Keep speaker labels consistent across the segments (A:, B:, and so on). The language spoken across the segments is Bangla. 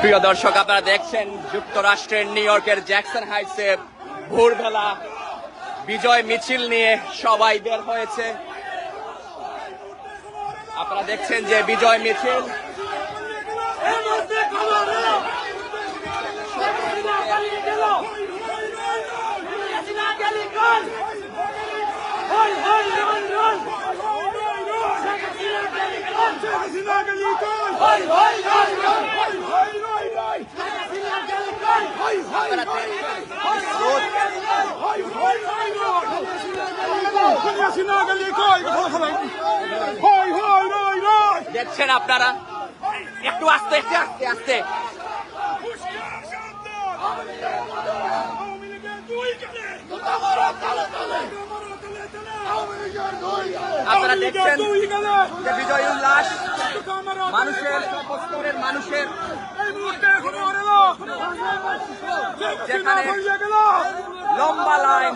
A: প্রিয় দর্শক আপনারা দেখছেন যুক্তরাষ্ট্রের নিউ ইয়র্কের জ্যাকসন হাইটসে ভোরবেলা বিজয় মিছিল নিয়ে সবাই বের হয়েছে আপনারা দেখছেন যে বিজয় মিছিল আপনারা দেখছেন আপনারা? একটু আস্তে একটু আস্তে আস্তে। আপনারা দেখছেন যে বিজয় উল্লাস মানুষের সকস্তরের মানুষের। যেখানে লম্বা লাইন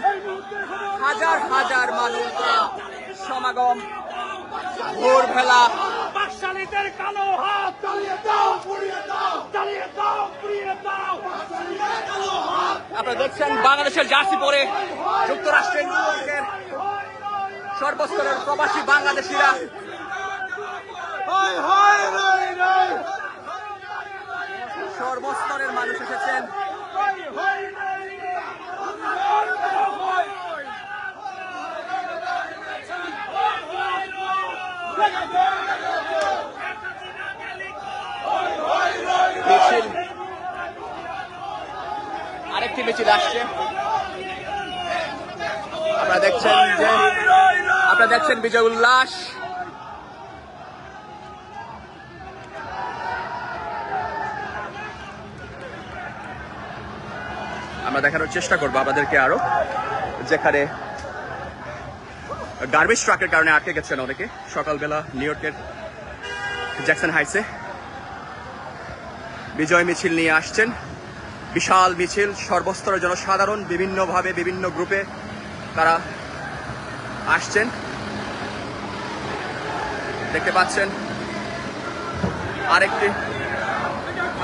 A: হাজার হাজার মানুষ সমাগম ভোরবেলা
B: বাকশালীদের কালো হাত চালিয়ে দাও পুড়িয়ে দাও চালিয়ে দাও পুড়িয়ে দাও। বাকশালীদের কালো হাত
A: আপনারা দেখছেন বাংলাদেশের জার্সি পরে যুক্তরাষ্ট্রের নিউ ইয়র্কের সর্বস্তরের প্রবাসী বাংলাদেশিরা। সর্বস্তরের মানুষ এসেছেন। মিছিল। আরেকটি মিছিল আসছে। আপনারা দেখছেন যে আপনারা দেখছেন বিজয় উল্লাস আমরা দেখানোর চেষ্টা করব আপনাদেরকে আরও। যেখানে গার্বেজ ট্রাকের কারণে আটকে গেছেন অনেকে। সকালবেলা নিউ ইয়র্কের জ্যাকসন হাইটসে বিজয় মিছিল নিয়ে আসছেন। বিশাল মিছিল, সর্বস্তরের জনসাধারণ, বিভিন্নভাবে বিভিন্ন গ্রুপে তারা আসছেন। দেখতে পাচ্ছেন, আরেকটি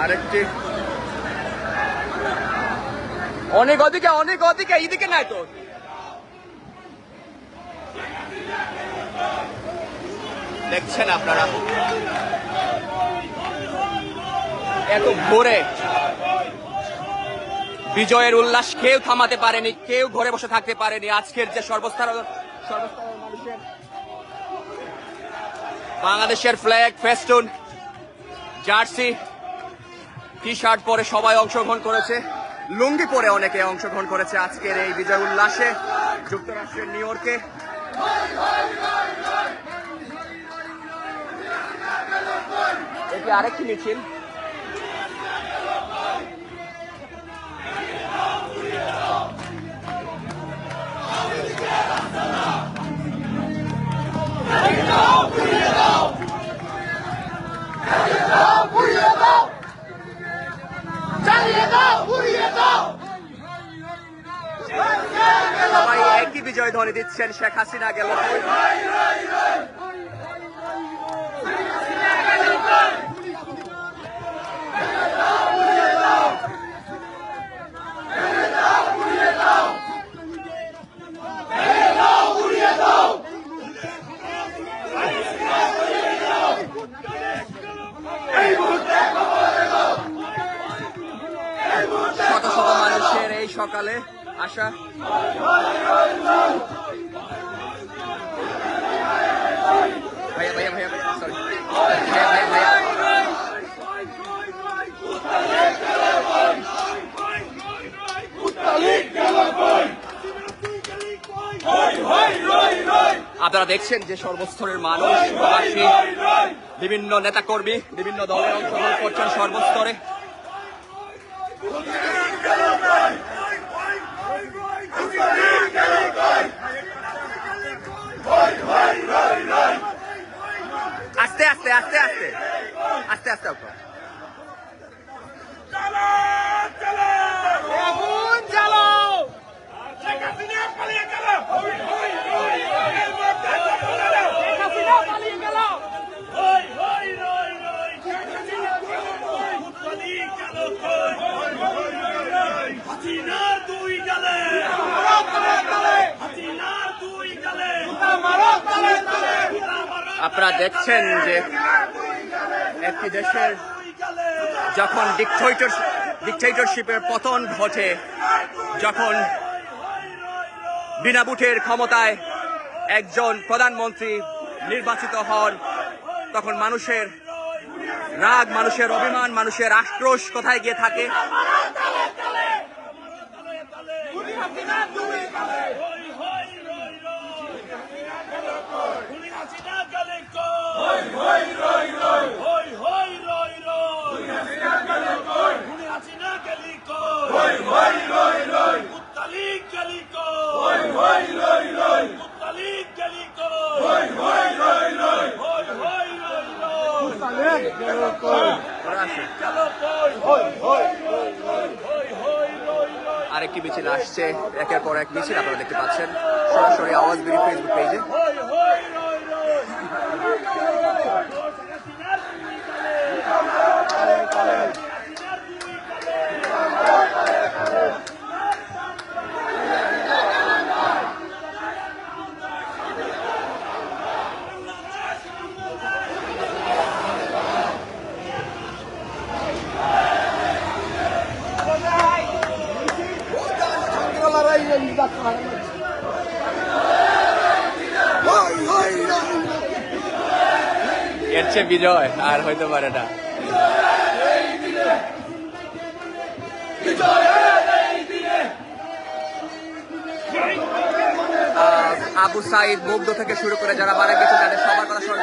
A: আরেকটি। অনেক ওদিকে অনেক ওদিকে, এইদিকে নাই তো। দেখছেন আপনারা। এত ভোরে বিজয়ের উল্লাস কেউ থামাতে পারেনি, কেউ ঘরে বসে থাকতে পারেনি। আজকের যে সর্বস্তর বাংলাদেশের flag festoon jersey T shirt পরে সবাই অংশগ্রহণ করেছে। লুঙ্গি পরে অনেকে অংশগ্রহণ করেছে আজকের এই বিজয় উল্লাসে। যুক্তরাষ্ট্রের নিউ ইয়র্কে। এটি আরেকটি মিছিল। সবাই একই বিজয় ধ্বনি দিচ্ছেন শেখ হাসিনা গেল। আপনারা দেখছেন যে সর্বস্তরের মানুষ প্রবাসী বিভিন্ন নেতাকর্মী বিভিন্ন দলে অংশগ্রহণ করছেন সর্বস্তরে। আস্তে আস্তে আস্তে আস্তে আস্তে আস্তে উঠো।
B: আগুন জ্বালাও শেখ হাসিনা পালিয়ে গেল
C: আপনারা দেখছেন যে একটি দেশের যখন ডিকটেটরশিপের পতন ঘটে, যখন বিনা বুটের ক্ষমতায় একজন প্রধানমন্ত্রী নির্বাচিত হন, তখন মানুষের রাগ, মানুষের অভিমান, মানুষের আক্রোশ কোথায় গিয়ে থাকে? আরেকটি মিছিল আসছে একের পর এক মিছিল এর চেয়ে বিজয়, আর হইতে পারে না। আবু সাইদ মুগ্ধ থেকে শুরু করে যারা মারা গেছে, তাদের সবার কথা স্মরণ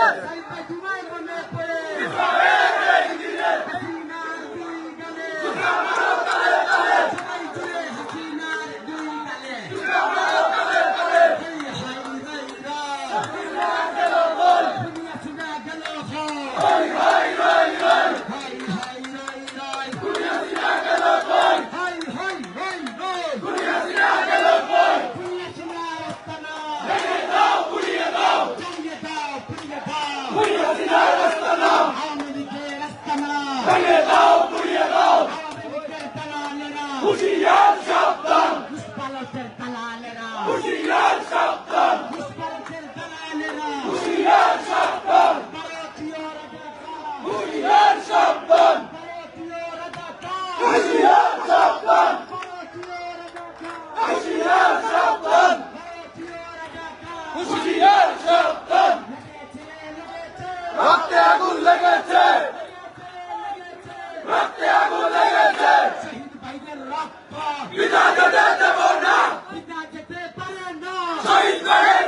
D: Vida de Dete Borna! Vida de Dete
C: Parana! Shahid Bahir!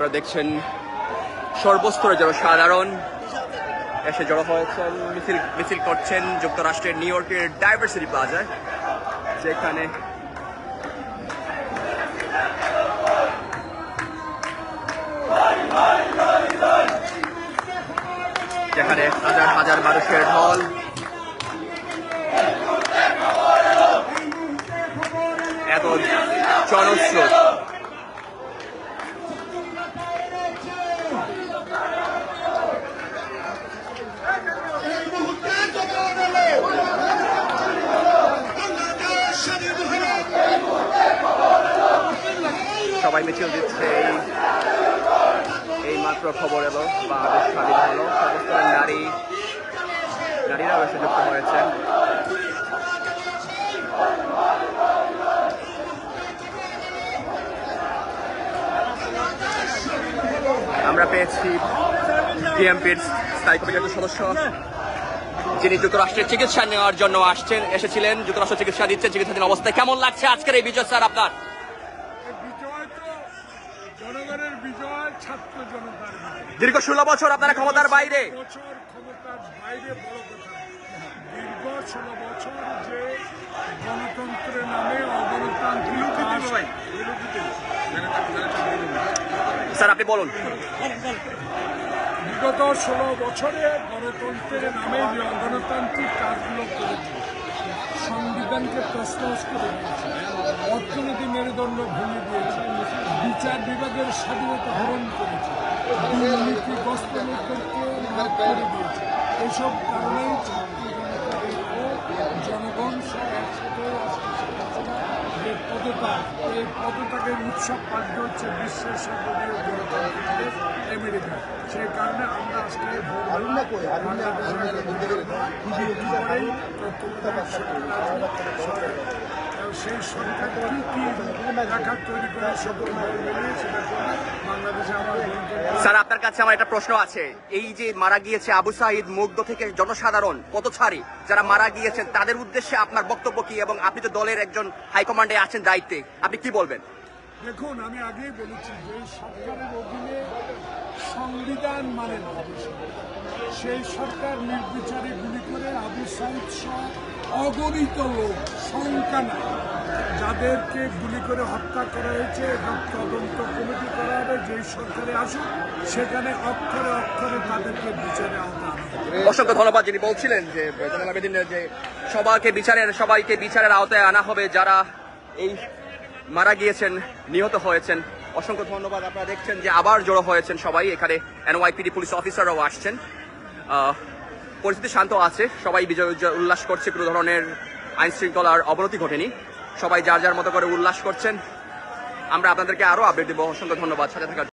C: আপনারা দেখছেন সর্বস্তরে জনসাধারণ সাধারণ এসে জড়ো হয়েছেন, মিছিল মিছিল করছেন যুক্তরাষ্ট্রের নিউ ইয়র্কের ডাইভার্সিটি প্লাজায়,
A: যেখানে যেখানে হাজার হাজার মানুষের ঢল। এত
C: জনস খবর এলো বাংলাদেশ স্বাধীন হলো
A: সর্বস্তরের নারী নারীরাও এসে যুক্ত হয়েছেন আমরা পেয়েছি ডিএমপির স্থায়ী কমিটির সদস্য, যিনি যুক্তরাষ্ট্রের চিকিৎসা নেওয়ার জন্য আসছেন, এসেছিলেন। যুক্তরাষ্ট্র চিকিৎসা দিচ্ছেন চিকিৎসাধীন অবস্থায়। কেমন লাগছে আজকের এই বিজয় স্যার আপনার?
B: জনগণের বিজয় ছাত্র জনতার
A: দীর্ঘ ষোলো বছর আপনারা ক্ষমতার বাইরে।
B: বছর ক্ষমতার বাইরে বড় কথা। দীর্ঘ ষোলো বছর যে গণতন্ত্রের নামে অগণতান্ত্রিক
A: স্যার আপনি বলুন।
B: বিগত ষোলো বছরে গণতন্ত্রের নামে যে অগণতান্ত্রিক কাজগুলো করেছে সংবিধানকে তসনস করে অর্থনীতি মেরুদণ্ড ভেঙে দিয়েছে। বিচার বিভাগের স্বাধীনতা হরণ করেছে। দুর্নীতিগ্রস্ত লাভ করে দিয়েছে। এসব কারণেই ছাত্র জনতা ঐক্য, জনগণ সব একসাথে আজকে শেখ হাসিনা যে পদত্যাগ এই পদতাকে উৎসব পালিত হচ্ছে বিশ্বের সর্বদীয় গণতান্ত্রিক আমেরিকা। সেই কারণে আমরা আজকে বাংলাদেশের বিজেপি সেই সরকার কি কি ঢাকা তৈরি করে সকল মিলিয়ে সেটা করবে বাংলাদেশে আমার
A: স্যার আপনার কাছে আমার একটা প্রশ্ন আছে। এই যে মারা গিয়েছে আবু সাহিদ মুগ্ধ থেকে জনসাধারণ পথচারী যারা মারা গিয়েছেন তাদের উদ্দেশ্যে আপনার বক্তব্য কি? এবং আপনি তো দলের একজন হাইকমান্ডে আছেন দায়িত্বে। আপনি কি বলবেন?
B: দেখুন আমি আগেই বলেছি যে সরকারের অধীনে সংবিধান মানে সেই সরকার নির্বিচারে গুলি করে আবু সাইদ সহ অগণিত লোক সংখ্যা নাই। যাদেরকে গুলি করে হত্যা করা হয়েছে, এবং তদন্ত কমিটি করা হবে, যেই সরকারে আসুক, সেখানে অক্ষরে অক্ষরে তাদেরকে বিচারে আওতা
A: অসংখ্য ধন্যবাদ যিনি বলছিলেন যে যে সবাইকে বিচারের সবাইকে বিচারের আওতায় আনা হবে, যারা এই মারা গিয়েছেন, নিহত হয়েছেন। অসংখ্য ধন্যবাদ। আপনারা দেখছেন যে আবার জড়ো হয়েছেন সবাই। এখানে এনওয়াইপিডি পুলিশ অফিসাররাও আসছেন। পরিস্থিতি শান্ত আছে। সবাই বিজয় উল্লাস করছে, কোনো ধরনের আইন শৃঙ্খলার অবনতি ঘটেনি। সবাই যার যার মতো করে উল্লাস করছেন। আমরা আপনাদেরকে আরও আপডেট দেবো। অসংখ্য ধন্যবাদ। সাথে থাকার